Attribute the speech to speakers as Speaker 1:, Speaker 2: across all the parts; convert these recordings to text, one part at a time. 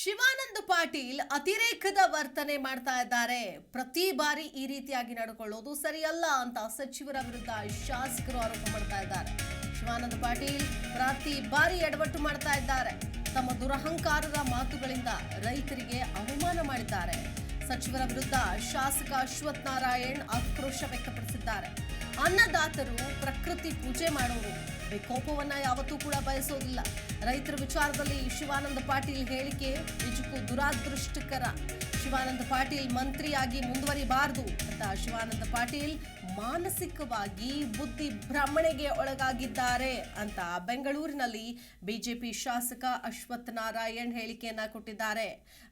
Speaker 1: ಶಿವಾನಂದ ಪಾಟೀಲ್ ಅತಿರೇಕದ ವರ್ತನೆ ಮಾಡ್ತಾ ಇದ್ದಾರೆ. ಪ್ರತಿ ಬಾರಿ ಈ ರೀತಿಯಾಗಿ ನಡ್ಕೊಳ್ಳೋದು ಸರಿಯಲ್ಲ ಅಂತ ಸಚಿವರ ವಿರುದ್ಧ ಶಾಸಕರು ಆರೋಪ ಮಾಡ್ತಾ ಇದ್ದಾರೆ. ಶಿವಾನಂದ ಪಾಟೀಲ್ ಪ್ರತಿ ಬಾರಿ ಎಡವಟ್ಟು ಮಾಡ್ತಾ ಇದ್ದಾರೆ. ತಮ್ಮ ದುರಹಂಕಾರದ ಮಾತುಗಳಿಂದ ರೈತರಿಗೆ ಅವಮಾನ ಮಾಡಿದ್ದಾರೆ. ಸಚಿವರ ವಿರುದ್ಧ ಶಾಸಕ ಅಶ್ವಥ್ ನಾರಾಯಣ್ ಆಕ್ರೋಶ ವ್ಯಕ್ತಪಡಿಸಿದ್ದಾರೆ. ಅನ್ನದಾತರು ಪ್ರಕೃತಿ ಪೂಜೆ ಮಾಡೋರು. ವಿಕೋಪವನ್ನ ಯಾವತ್ತೂ ಕೂಡ ಬಯಸೋದಿಲ್ಲ. ರೈತರ ವಿಚಾರದಲ್ಲಿ ಶಿವಾನಂದ ಪಾಟೀಲ್ ಹೇಳಿಕೆ ನಿಜಕ್ಕೂ ದುರಾದೃಷ್ಟಕರ. ಶಿವಾನಂದ ಪಾಟೀಲ್ ಮಂತ್ರಿಯಾಗಿ ಮುಂದುವರಿಬಾರದು ಅಂತ ಶಿವಾನಂದ ಪಾಟೀಲ್ ಮಾನಸಿಕವಾಗಿ ಬುದ್ಧಿ ಭ್ರಮಣೆಗೆ ಒಳಗಾಗಿದ್ದಾರೆ ಅಂತ ಬೆಂಗಳೂರಿನಲ್ಲಿ ಬಿಜೆಪಿ ಶಾಸಕ ಅಶ್ವಥ್ ನಾರಾಯಣ್ ಹೇಳಿಕೆಯನ್ನ ಕೊಟ್ಟಿದ್ದಾರೆ.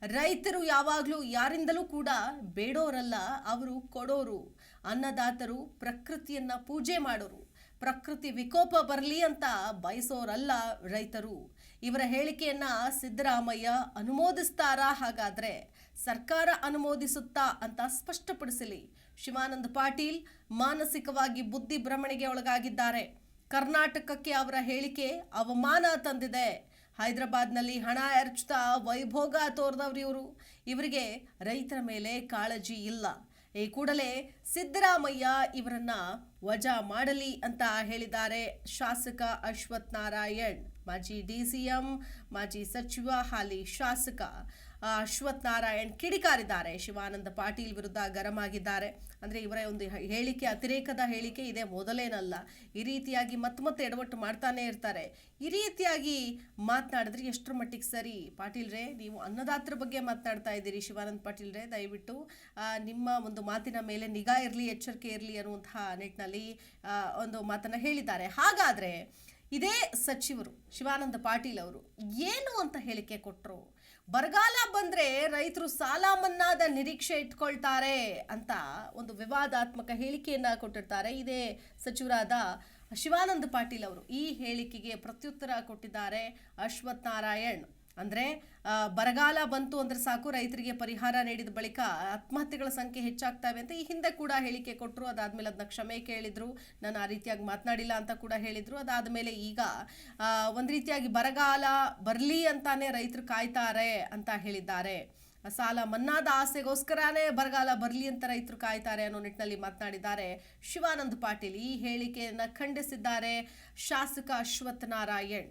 Speaker 1: ರೈತರು ಯಾವಾಗಲೂ ಯಾರಿಂದಲೂ ಕೂಡ ಬೇಡೋರಲ್ಲ, ಅವರು ಕೊಡೋರು. ಅನ್ನದಾತರು ಪ್ರಕೃತಿಯನ್ನ ಪೂಜೆ ಮಾಡೋರು. ಪ್ರಕೃತಿ ವಿಕೋಪ ಬರಲಿ ಅಂತ ಬಯಸೋರಲ್ಲ ರೈತರು. ಇವರ ಹೇಳಿಕೆಯನ್ನ ಸಿದ್ದರಾಮಯ್ಯ ಅನುಮೋದಿಸ್ತಾರಾ? ಹಾಗಾದ್ರೆ ಸರ್ಕಾರ ಅನುಮೋದಿಸುತ್ತಾ ಅಂತ ಸ್ಪಷ್ಟಪಡಿಸಲಿ. ಶಿವಾನಂದ ಪಾಟೀಲ್ ಮಾನಸಿಕವಾಗಿ ಬುದ್ಧಿ ಭ್ರಮಣೆಗೆ ಒಳಗಾಗಿದ್ದಾರೆ. ಕರ್ನಾಟಕಕ್ಕೆ ಅವರ ಹೇಳಿಕೆ ಅವಮಾನ ತಂದಿದೆ. ಹೈದರಾಬಾದ್ನಲ್ಲಿ ಹಣ ಎರಚುತ್ತಾ ವೈಭೋಗ ತೋರ್ದವ್ರು ಇವರು. ಇವರಿಗೆ ರೈತರ ಮೇಲೆ ಕಾಳಜಿ ಇಲ್ಲ. ಈ ಕೂಡಲೇ ಸಿದ್ದರಾಮಯ್ಯ ಇವರನ್ನ ವಜಾ ಮಾಡಲಿ ಅಂತ ಹೇಳಿದ್ದಾರೆ ಶಾಸಕ ಅಶ್ವಥ್ ನಾರಾಯಣ್ ಮಾಜಿ ಡಿಸಿಎಂ, ಮಾಜಿ ಸಚಿವ, ಹಾಲಿ ಶಾಸಕ ಅಶ್ವಥ್ ನಾರಾಯಣ್ ಕಿಡಿಕಾರಿದ್ದಾರೆ. ಶಿವಾನಂದ ಪಾಟೀಲ್ ವಿರುದ್ಧ ಗರಂ ಆಗಿದ್ದಾರೆ ಅಂದ್ರೆ ಇವರ ಒಂದು ಹೇಳಿಕೆ, ಅತಿರೇಕದ ಹೇಳಿಕೆ ಇದೆ ಮೊದಲೇನಲ್ಲ. ಈ ರೀತಿಯಾಗಿ ಮತ್ತೆ ಮತ್ತೆ ಎಡವಟ್ಟು ಮಾಡ್ತಾನೆ ಇರ್ತಾರೆ. ಈ ರೀತಿಯಾಗಿ ಮಾತನಾಡಿದ್ರೆ ಎಷ್ಟರ ಮಟ್ಟಿಗೆ ಸರಿ? ಪಾಟೀಲ್ರೇ ನೀವು ಅನ್ನದಾತರ ಬಗ್ಗೆ ಮಾತನಾಡ್ತಾ ಇದ್ದೀರಿ ಶಿವಾನಂದ ಪಾಟೀಲ್ರೇ ದಯವಿಟ್ಟು ನಿಮ್ಮ ಒಂದು ಮಾತಿನ ಮೇಲೆ ನಿಗಾ ಇರಲಿ, ಎಚ್ಚರಿಕೆ ಇರಲಿ ಅನ್ನುವಂತಹ ನಿಟ್ಟಿನಲ್ಲಿ ಒಂದು ಮಾತನ್ನು ಹೇಳಿದ್ದಾರೆ. ಹಾಗಾದ್ರೆ ಇದೇ ಸಚಿವರು, ಶಿವಾನಂದ ಪಾಟೀಲ್ ಅವರು ಏನು ಅಂತ ಹೇಳಿಕೆ ಕೊಟ್ಟರು ಬರಗಾಲ ಬಂದರೆ ರೈತರು ಸಾಲ ಮನ್ನಾದ ನಿರೀಕ್ಷೆ ಇಟ್ಕೊಳ್ತಾರೆ ಅಂತ ಒಂದು ವಿವಾದಾತ್ಮಕ ಹೇಳಿಕೆಯನ್ನು ಕೊಟ್ಟಿರ್ತಾರೆ ಇದೇ ಸಚಿವರಾದ ಶಿವಾನಂದ ಪಾಟೀಲ್ ಅವರು. ಈ ಹೇಳಿಕೆಗೆ ಪ್ರತ್ಯುತ್ತರ ಕೊಟ್ಟಿದ್ದಾರೆ ಅಶ್ವಥ್ ನಾರಾಯಣ್. ಅಂದ್ರೆ ಬರಗಾಲ ಬಂತು ಅಂದರೆ ಸಾಕು, ರೈತರಿಗೆ ಪರಿಹಾರ ನೀಡಿದ ಬಳಿಕ ಆತ್ಮಹತ್ಯೆಗಳ ಸಂಖ್ಯೆ ಹೆಚ್ಚಾಗ್ತವೆ ಅಂತ ಈ ಹಿಂದೆ ಕೂಡ ಹೇಳಿಕೆ ಕೊಟ್ಟರು ಅದಾದಮೇಲೆ ಅದನ್ನ ಕ್ಷಮೆ ಕೇಳಿದರು. ನಾನು ಆ ರೀತಿಯಾಗಿ ಮಾತನಾಡಿಲ್ಲ ಅಂತ ಕೂಡ ಹೇಳಿದರು. ಅದಾದ ಮೇಲೆ ಈಗ ಒಂದು ರೀತಿಯಾಗಿ ಬರಗಾಲ ಬರಲಿ ಅಂತಾನೆ ರೈತರು ಕಾಯ್ತಾರೆ ಅಂತ ಹೇಳಿದ್ದಾರೆ. ಸಾಲ ಮನ್ನಾದ ಆಸೆಗೋಸ್ಕರನೇ ಬರಗಾಲ ಬರಲಿ ಅಂತ ರೈತರು ಕಾಯ್ತಾರೆ ಅನ್ನೋ ನಿಟ್ಟಿನಲ್ಲಿ ಮಾತನಾಡಿದ್ದಾರೆ ಶಿವಾನಂದ ಪಾಟೀಲ್. ಈ ಹೇಳಿಕೆಯನ್ನು ಖಂಡಿಸಿದ್ದಾರೆ ಶಾಸಕ ಅಶ್ವಥ್ ನಾರಾಯಣ್